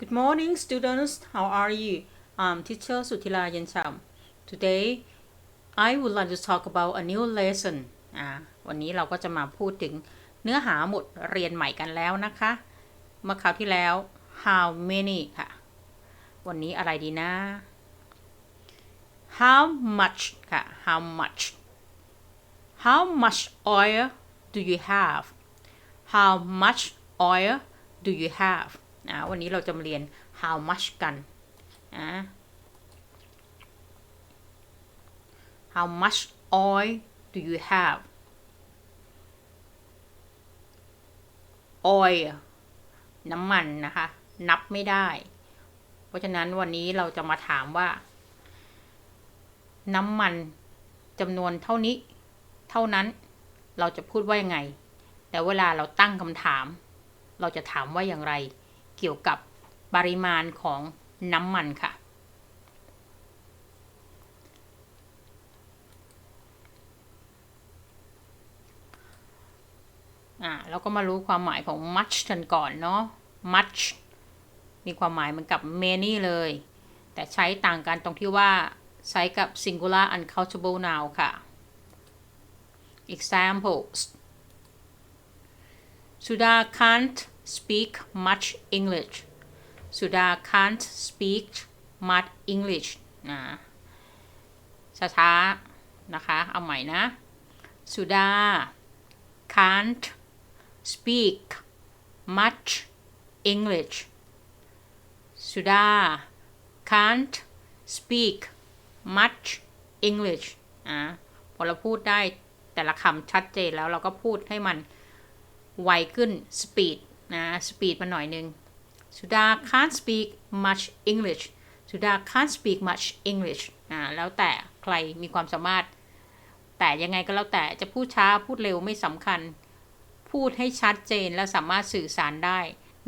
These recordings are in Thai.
Good morning, students. How are you? I'm teacher Sutila Yencham. Today, I would like to talk about a new lesson. อ่าวันนี้เราก็จะมาพูดถึงเนื้อหาหมดเรียนใหม่กันแล้วนะคะ เมื่อคราวที่แล้ว how many ค่ะ วันนี้อะไรดีนะ how much ค่ะ how much how much oil do you have how much oil do you have นะวันนี้เราจะมาเรียน how much กันนะ how much oil do you have oil น้ำมันนะคะ นับไม่ได้ เพราะฉะนั้นวันนี้เราจะมาถามว่า น้ำมันจำนวนเท่านี้ เท่านั้นเราจะพูดว่ายังไง แต่เวลาเราตั้งคำถาม เราจะถามว่าอย่างไร เกี่ยวกับปริมาณของน้ำมันค่ะ อ่าเราก็มารู้ความหมายของ much กันก่อนเนาะ much มีความหมายเหมือนกับ many เลย แต่ใช้ต่างกันตรงที่ว่าใช้กับ singular uncountable noun ค่ะ examples Sudha can't speak much English Sudha can't speak much English นะช้าๆนะคะ เอาใหม่นะ Sudha can't speak much English Sudha can't speak much English อะพอเราพูดได้แต่ละคำชัดเจนแล้วเราก็พูดให้มันไวขึ้น speed นะ speed มาหน่อยนึง Suda can't speak much English Suda can't speak much English อ่าแล้วแต่ใครมีความสามารถ แต่ยังไงก็แล้วแต่จะพูดช้าพูดเร็วไม่สำคัญ พูดให้ชัดเจนและสามารถสื่อสารได้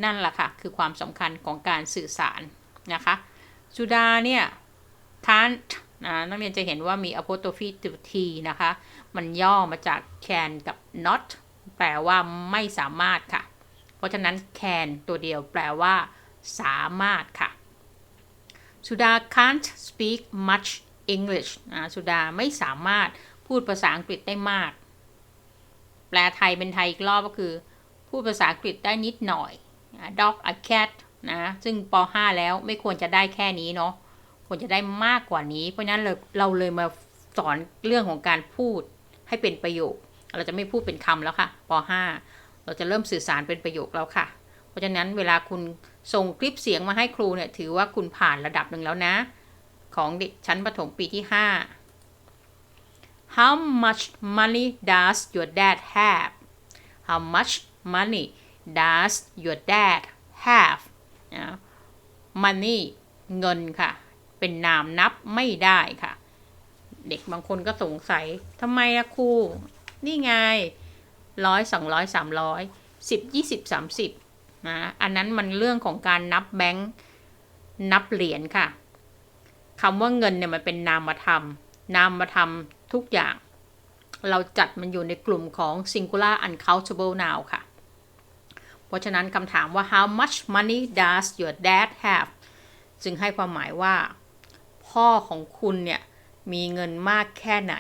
นั่นแหละค่ะ คือความสำคัญของการสื่อสารนะคะสุดาเนี่ย can't นะนักเรียนจะเห็นว่ามี apostrophe t นะคะ มันย่อมาจาก can กับ not แปลว่าไม่สามารถค่ะ ราะฉะนั้น can ตัวเดียวแปลว่า สามารถค่ะ สุดา can't speak much English นะสุดาไม่สามารถพูดภาษาอังกฤษได้มาก แปลไทยเป็นไทยอีกรอบก็คือ พูดภาษาอังกฤษได้นิดหน่อย dog a cat นะ ซึ่งป .5 แล้วไม่ควรจะได้แค่นี้เนาะ ควรจะได้มากกว่านี้ เพราะฉะนั้นเราเราเลยมาสอนเรื่องของการพูดให้เป็นประโยค เราจะไม่พูดเป็นคำแล้วค่ะป .5 เราจะเริ่มสื่อสารเป็นประโยคแล้วค่ะ เพราะฉะนั้นเวลาคุณส่งคลิปเสียงมาให้ครูเนี่ยถือว่าคุณผ่านระดับหนึ่งแล้วนะ ของเด็กชั้นประถมปีที่ 5 How much money does your dad have How much money does your dad have นะ money เงินค่ะ เป็นนามนับไม่ได้ค่ะ เด็กบางคนก็สงสัยทำไมอะครู นี่ไง ร้อยสองร้อยสามร้อยสิบยี่สิบสามสิบนะอันนั้นมันเรื่องของการนับแบงค์นับเหรียญค่ะคำว่าเงินเนี่ยมันเป็นนามธรรม นามธรรมทุกอย่าง เราจัดมันอยู่ในกลุ่มของ singular uncountable noun ค่ะ เพราะฉะนั้นคำถามว่า how much money does your dad have จึงให้ความหมายว่า พ่อของคุณเนี่ย มีเงินมากแค่ไหน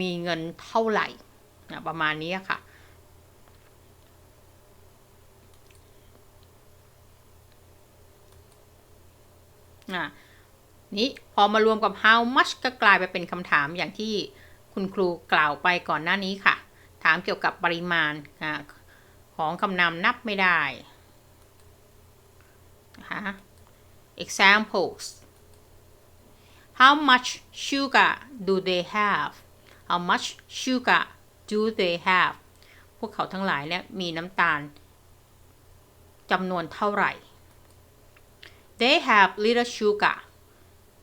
มีเงินเท่าไหร่ นะประมาณนี้ค่ะอะนี้พอมารวมกับ how much ก็กลายไปเป็นคำถามอย่างที่คุณครูกล่าวไปก่อนหน้านี้ค่ะ ถามเกี่ยวกับปริมาณของคำนามนับไม่ได้นะคะ examples how much sugar do they have how much sugar do they have พวกเขาทั้งหลายเนี่ยมีน้ำตาลจำนวนเท่าไหร่ they have little sugar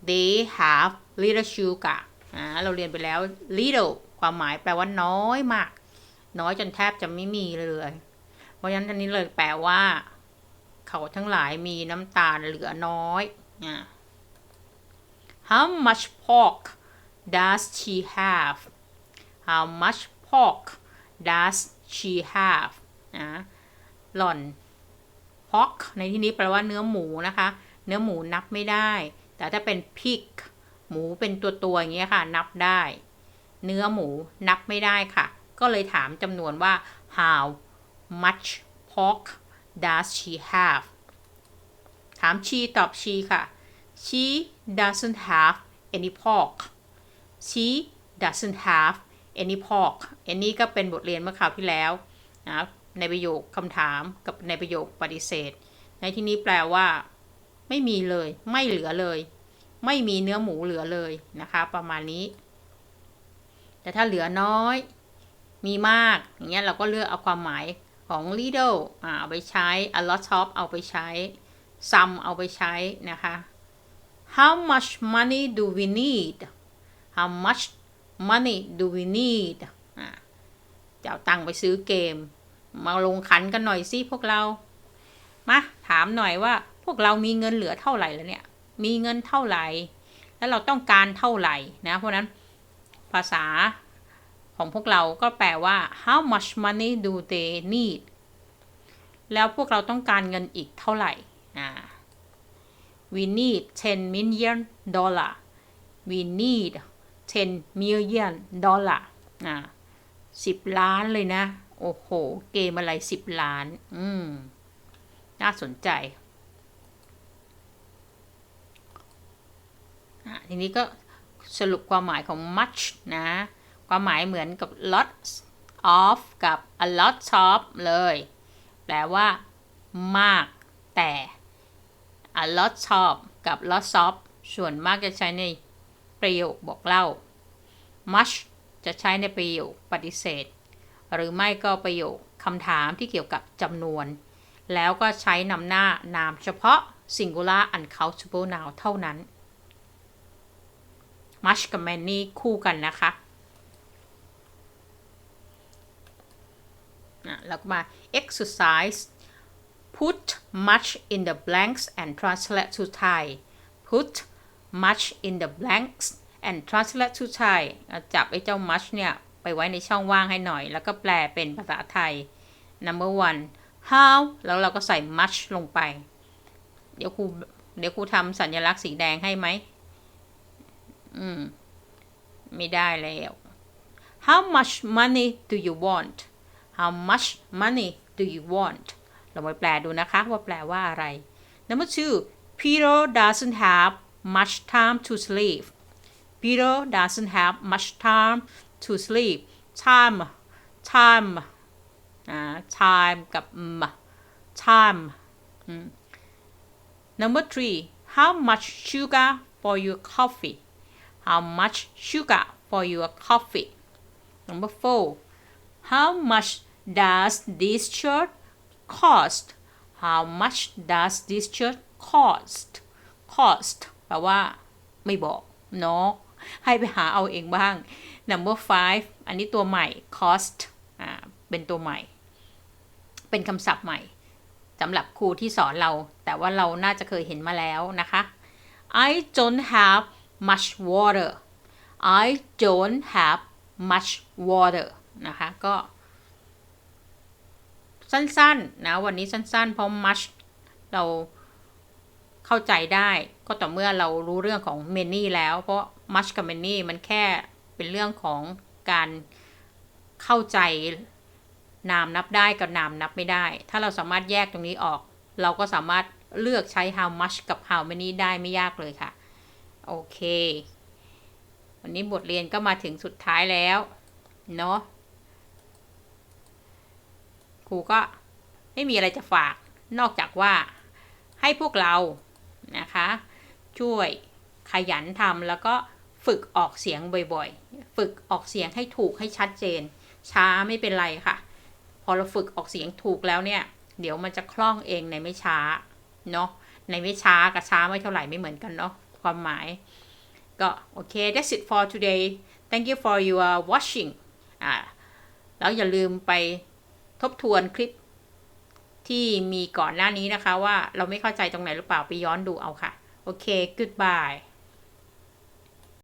they have little sugar อ่าเราเรียนไปแล้ว little ความหมายแปลว่าน้อยมาก น้อยจนแทบจะไม่มีเลย เพราะฉะนั้นอันนี้เลยแปลว่า เขาทั้งหลายมีน้ำตาลเหลือน้อยอ How much pork does she have How much pork does she have นะหล่อน pork ในที่นี้แปลว่าเนื้อหมูนะคะ เนื้อหมูนับไม่ได้ แต่ถ้าเป็น pig หมูเป็นตัวตัวๆอย่างเงี้ยค่ะ นับได้ เนื้อหมูนับไม่ได้ค่ะ ก็เลยถามจำนวนว่า how much pork does she have ถาม she ตอบ she ค่ะ she doesn't have any pork she doesn't have any pork อันนี้ก็เป็นบทเรียนเมื่อคราวที่แล้วนะในประโยคคำถามกับในประโยคปฏิเสธ ในที่นี้แปลว่า ไม่มีเลย ไม่เหลือเลย ไม่มีเนื้อหมูเหลือเลยนะคะ ประมาณนี้ แต่ถ้าเหลือน้อย มีมากอย่างเงี้ยเราก็เลือกเอาความหมายของ little อ่าเอาไปใช้ a lot of เอาไปใช้ some เอาไปใช้นะคะ how much money do we need how much money do we need จะเอาตังค์ไปซื้อเกม มาลงขันกันหน่อยสิพวกเรา มาถามหน่อยว่าพวกเรามีเงินเหลือเท่าไหร่แล้วเนี่ย มีเงินเท่าไหร่ แล้วเราต้องการเท่าไหร่นะ เพราะนั้นภาษาของพวกเราก็แปลว่า how much money do they need แล้วพวกเราต้องการเงินอีกเท่าไหร่ we need 10 million dollar we need 10 million dollar อ่าสิบล้านเลยนะ โอ้โห เกมอะไรสิบล้าน อืม น่าสนใจอะทีนี้ก็สรุปความหมายของ much นะ ความหมายเหมือนกับ lots of กับ a lot of เลย แปลว่า มาก แต่ a lot of กับ lots of ส่วนมากจะใช้ใน ประโยคบอกเล่า much จะใช้ในประโยคปฏิเสธ หรือไม่ก็ประโยคคำถามที่เกี่ยวกับจำนวน แล้วก็ใช้นำหน้านามเฉพาะ singular uncountable noun เท่านั้น much กับ many คู่กันนะคะแล้วก็มา exercise put much in the blanks and translate to Thai put much in the blanks and translate to Thai จับไอ้เจ้า much เนี่ย ไปไว้ในช่องว่างให้หน่อย แล้วก็แปลเป็นภาษาไทย number one how แล้วเราก็ใส่ much ลงไป เดี๋ยวครูเดี๋ยวครูทำสัญลักษณ์สีแดงให้ไหม อืม ไม่ได้แล้ว how much money do you want how much money do you want เรามาแปลดูนะคะว่าแปลว่าอะไร number two Peter doesn't have much time to sleep Peter doesn't have much time to sleep time time อ่า time กับ m time อืม number three how much sugar for your coffee how much sugar for your coffee number four how much does this shirt cost how much does this shirt cost cost แปลว่าไม่บอกเนาะให้ไปหาเอาเองบ้าง number five อันนี้ตัวใหม่ cost อ่าเป็นตัวใหม่ เป็นคำศัพท์ใหม่สำหรับครูที่สอนเรา แต่ว่าเราน่าจะเคยเห็นมาแล้วนะคะ I don't have much water I don't have much water นะคะ ก็ สั้นๆนะวันนี้สั้นๆ เพราะ much เรา เข้าใจได้ก็ต่อเมื่อเรารู้เรื่องของ many แล้ว เพราะ much กับ many มันแค่เป็นเรื่องของการเข้าใจนามนับได้กับนามนับไม่ได้ ถ้าเราสามารถแยกตรงนี้ออก เราก็สามารถเลือกใช้ how much กับ how many ได้ไม่ยากเลยค่ะ โอเค วันนี้บทเรียนก็มาถึงสุดท้ายแล้ว เนาะครูก็ไม่มีอะไรจะฝาก นอกจากว่าให้พวกเรา นะคะ ช่วยขยันทำแล้วก็ฝึกออกเสียงบ่อยๆ ฝึกออกเสียงให้ถูกให้ชัดเจน ช้าไม่เป็นไรค่ะ พอเราฝึกออกเสียงถูกแล้วเนี่ย เดี๋ยวมันจะคล่องเองในไม่ช้าเนาะในไม่ช้ากับช้าไม่เท่าไหร่ไม่เหมือนกันเนาะความหมายก็โอเค that's it for today thank you for your watching อ่าแล้วอย่าลืมไปทบทวนคลิป ที่มีก่อนหน้านี้นะคะว่าเราไม่เข้าใจตรงไหนหรือเปล่าไปย้อนดูเอาค่ะ โอเค goodbye